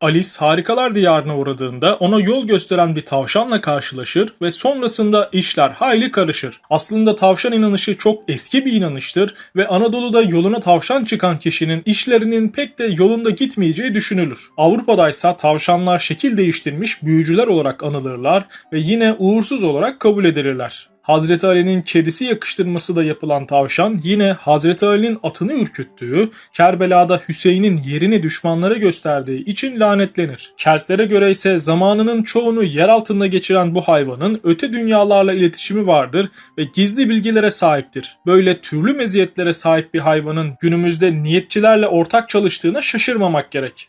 Alice harikalar diyarına uğradığında ona yol gösteren bir tavşanla karşılaşır ve sonrasında işler hayli karışır. Aslında tavşan inanışı çok eski bir inanıştır ve Anadolu'da yoluna tavşan çıkan kişinin işlerinin pek de yolunda gitmeyeceği düşünülür. Avrupa'da ise tavşanlar şekil değiştirmiş büyücüler olarak anılırlar ve yine uğursuz olarak kabul edilirler. Hazreti Ali'nin kedisi yakıştırması da yapılan tavşan yine Hazreti Ali'nin atını ürküttüğü, Kerbela'da Hüseyin'in yerini düşmanlara gösterdiği için lanetlenir. Keltlere göre ise zamanının çoğunu yer altında geçiren bu hayvanın öte dünyalarla iletişimi vardır ve gizli bilgilere sahiptir. Böyle türlü meziyetlere sahip bir hayvanın günümüzde niyetçilerle ortak çalıştığına şaşırmamak gerek.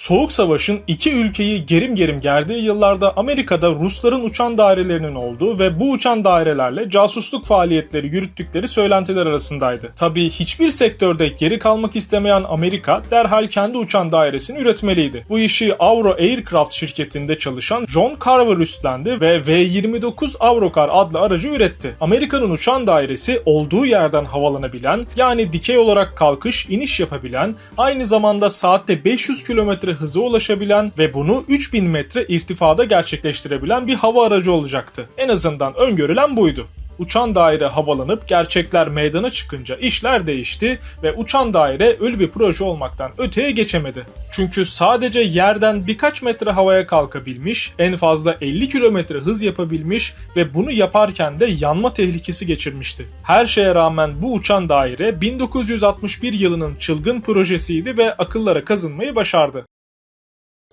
Soğuk Savaş'ın iki ülkeyi gerim gerim gerdiği yıllarda Amerika'da Rusların uçan dairelerinin olduğu ve bu uçan dairelerle casusluk faaliyetleri yürüttükleri söylentiler arasındaydı. Tabii hiçbir sektörde geri kalmak istemeyen Amerika derhal kendi uçan dairesini üretmeliydi. Bu işi Avro Aircraft şirketinde çalışan John Carver üstlendi ve V-29 Avrocar adlı aracı üretti. Amerika'nın uçan dairesi olduğu yerden havalanabilen, yani dikey olarak kalkış, iniş yapabilen, aynı zamanda saatte 500 km hıza ulaşabilen ve bunu 3000 metre irtifada gerçekleştirebilen bir hava aracı olacaktı. En azından öngörülen buydu. Uçan daire havalanıp gerçekler meydana çıkınca işler değişti ve uçan daire ölü bir proje olmaktan öteye geçemedi. Çünkü sadece yerden birkaç metre havaya kalkabilmiş, en fazla 50 kilometre hız yapabilmiş ve bunu yaparken de yanma tehlikesi geçirmişti. Her şeye rağmen bu uçan daire 1961 yılının çılgın projesiydi ve akıllara kazınmayı başardı.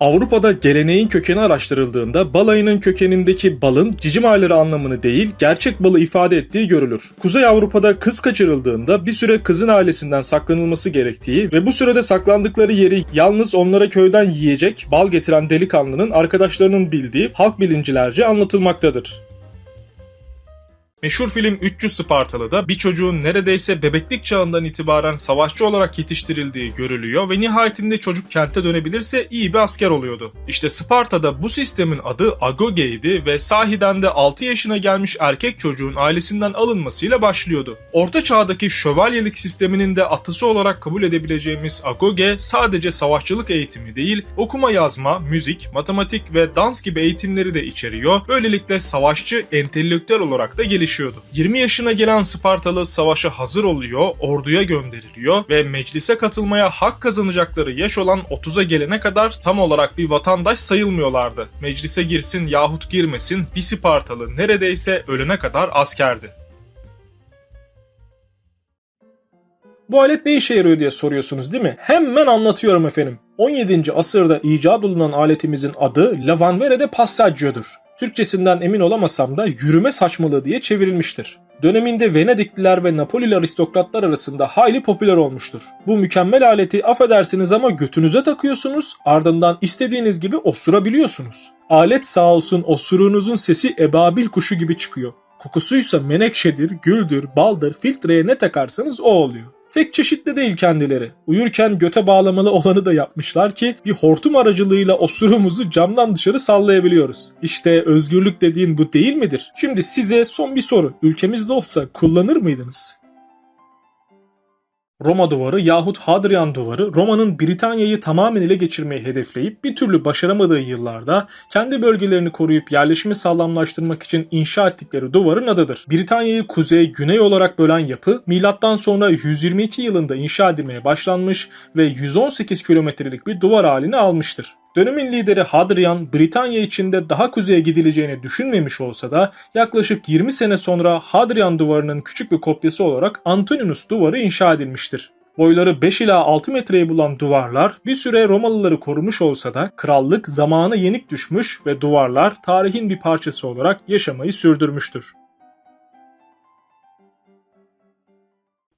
Avrupa'da geleneğin kökeni araştırıldığında balayının kökenindeki balın cicim ayları anlamını değil gerçek balı ifade ettiği görülür. Kuzey Avrupa'da kız kaçırıldığında bir süre kızın ailesinden saklanılması gerektiği ve bu sürede saklandıkları yeri yalnız onlara köyden yiyecek bal getiren delikanlının arkadaşlarının bildiği halk bilincilerce anlatılmaktadır. Meşhur film 300 Spartalı'da bir çocuğun neredeyse bebeklik çağından itibaren savaşçı olarak yetiştirildiği görülüyor ve nihayetinde çocuk kente dönebilirse iyi bir asker oluyordu. İşte Sparta'da bu sistemin adı Agoge'ydi ve sahiden de 6 yaşına gelmiş erkek çocuğun ailesinden alınmasıyla başlıyordu. Orta çağdaki şövalyelik sisteminin de atısı olarak kabul edebileceğimiz Agoge sadece savaşçılık eğitimi değil, okuma yazma, müzik, matematik ve dans gibi eğitimleri de içeriyor. Böylelikle savaşçı entelektüel olarak da gelişiyordu. 20 yaşına gelen Spartalı savaşa hazır oluyor, orduya gönderiliyor ve meclise katılmaya hak kazanacakları yaş olan 30'a gelene kadar tam olarak bir vatandaş sayılmıyorlardı. Meclise girsin yahut girmesin bir Spartalı neredeyse ölene kadar askerdi. Bu alet ne işe yarıyor diye soruyorsunuz değil mi? Hemen anlatıyorum efendim. 17. asırda icat olunan aletimizin adı Lavanvere de Passaggio'dur. Türkçesinden emin olamasam da yürüme saçmalığı diye çevrilmiştir. Döneminde Venedikliler ve Napolili aristokratlar arasında hayli popüler olmuştur. Bu mükemmel aleti affedersiniz ama götünüze takıyorsunuz, ardından istediğiniz gibi osurabiliyorsunuz. Alet sağ olsun osuruğunuzun sesi ebabil kuşu gibi çıkıyor. Kokusuysa menekşedir, güldür, baldır, filtreye ne takarsanız o oluyor. Tek çeşitli değil kendileri. Uyurken göte bağlamalı olanı da yapmışlar ki bir hortum aracılığıyla osurumuzu camdan dışarı sallayabiliyoruz. İşte özgürlük dediğin bu değil midir? Şimdi size son bir soru. Ülkemizde olsa kullanır mıydınız? Roma duvarı yahut Hadrian duvarı Roma'nın Britanya'yı tamamen ele geçirmeyi hedefleyip bir türlü başaramadığı yıllarda kendi bölgelerini koruyup yerleşimi sağlamlaştırmak için inşa ettikleri duvarın adıdır. Britanya'yı kuzey güney olarak bölen yapı milattan sonra 122 yılında inşa edilmeye başlanmış ve 118 kilometrelik bir duvar halini almıştır. Dönemin lideri Hadrian, Britanya içinde daha kuzeye gidileceğini düşünmemiş olsa da yaklaşık 20 sene sonra Hadrian duvarının küçük bir kopyası olarak Antoninus duvarı inşa edilmiştir. Boyları 5 ila 6 metreyi bulan duvarlar bir süre Romalıları korumuş olsa da krallık zamanı yenik düşmüş ve duvarlar tarihin bir parçası olarak yaşamayı sürdürmüştür.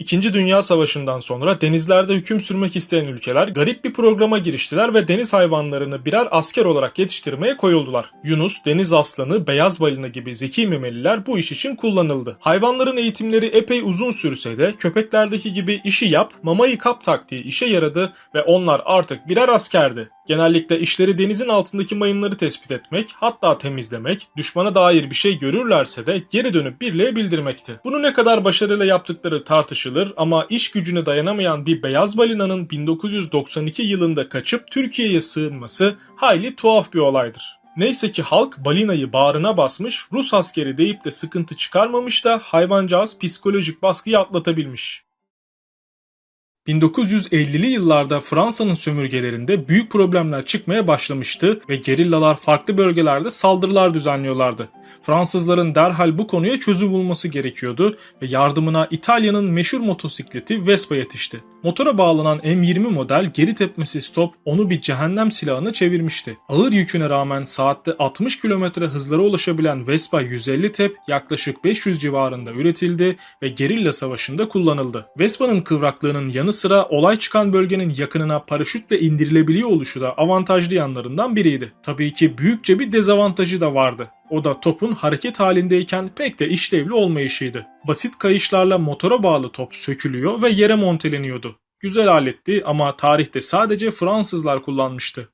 İkinci Dünya Savaşı'ndan sonra denizlerde hüküm sürmek isteyen ülkeler garip bir programa giriştiler ve deniz hayvanlarını birer asker olarak yetiştirmeye koyuldular. Yunus, deniz aslanı, beyaz balina gibi zeki memeliler bu iş için kullanıldı. Hayvanların eğitimleri epey uzun sürse de köpeklerdeki gibi işi yap, mamayı kap taktiği işe yaradı ve onlar artık birer askerdi. Genellikle işleri denizin altındaki mayınları tespit etmek, hatta temizlemek, düşmana dair bir şey görürlerse de geri dönüp birliğe bildirmekti. Bunu ne kadar başarıyla yaptıkları tartışılır anlaşılır ama iş gücüne dayanamayan bir beyaz balinanın 1992 yılında kaçıp Türkiye'ye sığınması hayli tuhaf bir olaydır. Neyse ki halk balinayı bağrına basmış, Rus askeri deyip de sıkıntı çıkarmamış da hayvancağız psikolojik baskıyı atlatabilmiş. 1950'li yıllarda Fransa'nın sömürgelerinde büyük problemler çıkmaya başlamıştı ve gerillalar farklı bölgelerde saldırılar düzenliyorlardı. Fransızların derhal bu konuya çözüm bulması gerekiyordu ve yardımına İtalya'nın meşhur motosikleti Vespa yetişti. Motora bağlanan M20 model geri tepmesi stop onu bir cehennem silahına çevirmişti. Ağır yüküne rağmen saatte 60 km hızlara ulaşabilen Vespa 150 tep yaklaşık 500 civarında üretildi ve gerilla savaşında kullanıldı. Vespa'nın kıvraklığının yanı sıra olay çıkan bölgenin yakınına paraşütle indirilebiliyor oluşu da avantajlı yanlarından biriydi. Tabii ki büyükçe bir dezavantajı da vardı. O da topun hareket halindeyken pek de işlevli olmayışıydı. Basit kayışlarla motora bağlı top sökülüyor ve yere monteleniyordu. Güzel aletti ama tarihte sadece Fransızlar kullanmıştı.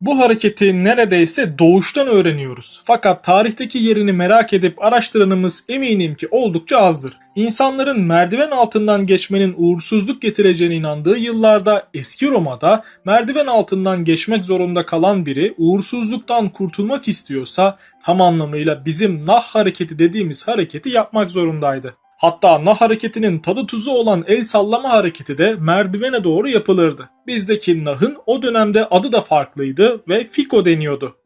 Bu hareketi neredeyse doğuştan öğreniyoruz. Fakat tarihteki yerini merak edip araştıranımız eminim ki oldukça azdır. İnsanların merdiven altından geçmenin uğursuzluk getireceğine inandığı yıllarda eski Roma'da merdiven altından geçmek zorunda kalan biri uğursuzluktan kurtulmak istiyorsa tam anlamıyla bizim nah hareketi dediğimiz hareketi yapmak zorundaydı. Hatta nah hareketinin tadı tuzu olan el sallama hareketi de merdivene doğru yapılırdı. Bizdeki nahın o dönemde adı da farklıydı ve fiko deniyordu.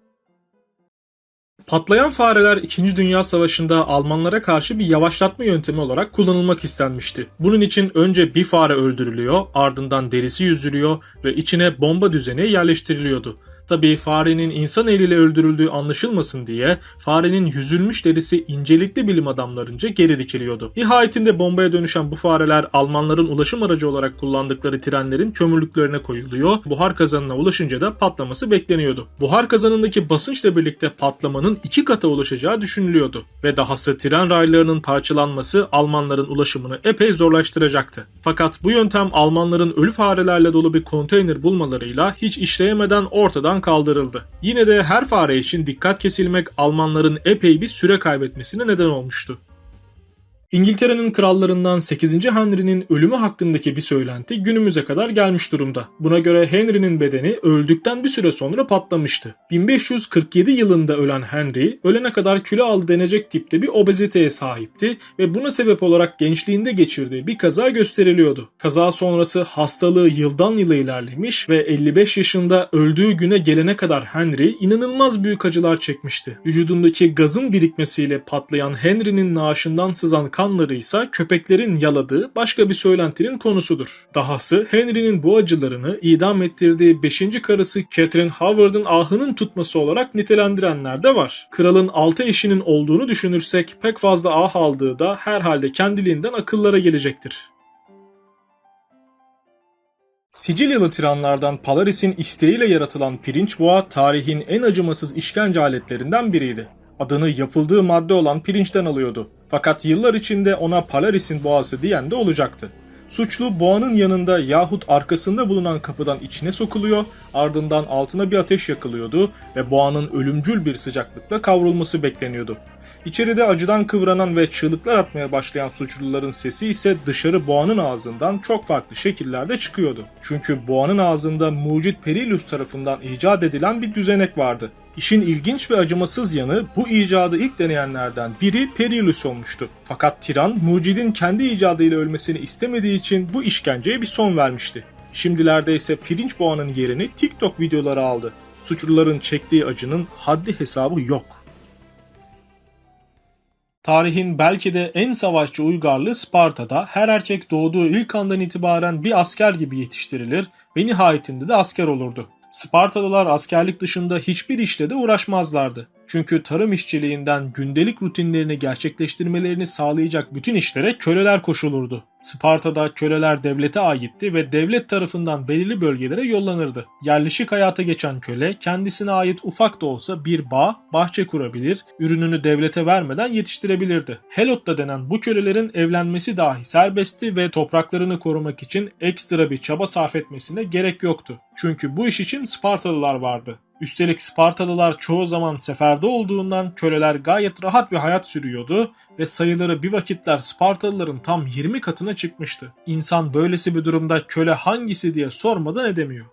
Patlayan fareler 2. Dünya Savaşı'nda Almanlara karşı bir yavaşlatma yöntemi olarak kullanılmak istenmişti. Bunun için önce bir fare öldürülüyor, ardından derisi yüzülüyor ve içine bomba düzeni yerleştiriliyordu. Tabii farenin insan eliyle öldürüldüğü anlaşılmasın diye farenin yüzülmüş derisi incelikli bilim adamlarınca geri dikiliyordu. Nihayetinde bombaya dönüşen bu fareler Almanların ulaşım aracı olarak kullandıkları trenlerin kömürlüklerine koyuluyor. Buhar kazanına ulaşınca da patlaması bekleniyordu. Buhar kazanındaki basınçla birlikte patlamanın iki kata ulaşacağı düşünülüyordu. Ve dahası tren raylarının parçalanması Almanların ulaşımını epey zorlaştıracaktı. Fakat bu yöntem Almanların ölü farelerle dolu bir konteyner bulmalarıyla hiç işleyemeden ortadan kaldırıldı. Yine de her fare için dikkat kesilmek Almanların epey bir süre kaybetmesine neden olmuştu. İngiltere'nin krallarından 8. Henry'nin ölümü hakkındaki bir söylenti günümüze kadar gelmiş durumda. Buna göre Henry'nin bedeni öldükten bir süre sonra patlamıştı. 1547 yılında ölen Henry, ölene kadar kilo aldı denecek tipte bir obeziteye sahipti ve buna sebep olarak gençliğinde geçirdiği bir kaza gösteriliyordu. Kaza sonrası hastalığı yıldan yıla ilerlemiş ve 55 yaşında öldüğü güne gelene kadar Henry inanılmaz büyük acılar çekmişti. Vücudundaki gazın birikmesiyle patlayan Henry'nin naaşından sızan kanları ise köpeklerin yaladığı başka bir söylentinin konusudur. Dahası Henry'nin bu acılarını idam ettirdiği 5. karısı Catherine Howard'ın ahının tutması olarak nitelendirenler de var. Kralın 6 eşinin olduğunu düşünürsek pek fazla ah aldığı da herhalde kendiliğinden akıllara gelecektir. Sicilyalı tiranlardan Palaris'in isteğiyle yaratılan pirinç boğa tarihin en acımasız işkence aletlerinden biriydi. Adını yapıldığı madde olan pirinçten alıyordu. Fakat yıllar içinde ona Palaris'in boğası diyen de olacaktı. Suçlu boğanın yanında yahut arkasında bulunan kapıdan içine sokuluyor, ardından altına bir ateş yakılıyordu ve boğanın ölümcül bir sıcaklıkla kavrulması bekleniyordu. İçeride acıdan kıvranan ve çığlıklar atmaya başlayan suçluların sesi ise dışarı boğanın ağzından çok farklı şekillerde çıkıyordu. Çünkü boğanın ağzında mucit Perillus tarafından icat edilen bir düzenek vardı. İşin ilginç ve acımasız yanı bu icadı ilk deneyenlerden biri Perillus olmuştu. Fakat tiran mucidin kendi icadıyla ölmesini istemediği için bu işkenceye bir son vermişti. Şimdilerde ise pirinç boğanın yerini TikTok videoları aldı. Suçluların çektiği acının haddi hesabı yok. Tarihin belki de en savaşçı uygarlığı Sparta'da her erkek doğduğu ilk andan itibaren bir asker gibi yetiştirilir ve nihayetinde de asker olurdu. Spartalılar askerlik dışında hiçbir işle de uğraşmazlardı. Çünkü tarım işçiliğinden gündelik rutinlerini gerçekleştirmelerini sağlayacak bütün işlere köleler koşulurdu. Sparta'da köleler devlete aitti ve devlet tarafından belirli bölgelere yollanırdı. Yerleşik hayata geçen köle kendisine ait ufak da olsa bir bağ, bahçe kurabilir, ürününü devlete vermeden yetiştirebilirdi. Helotta denen bu kölelerin evlenmesi dahi serbestti ve topraklarını korumak için ekstra bir çaba sarf etmesine gerek yoktu. Çünkü bu iş için Spartalılar vardı. Üstelik Spartalılar çoğu zaman seferde olduğundan köleler gayet rahat bir hayat sürüyordu ve sayıları bir vakitler Spartalıların tam 20 katına çıkmıştı. İnsan böylesi bir durumda köle hangisi diye sormadan edemiyor.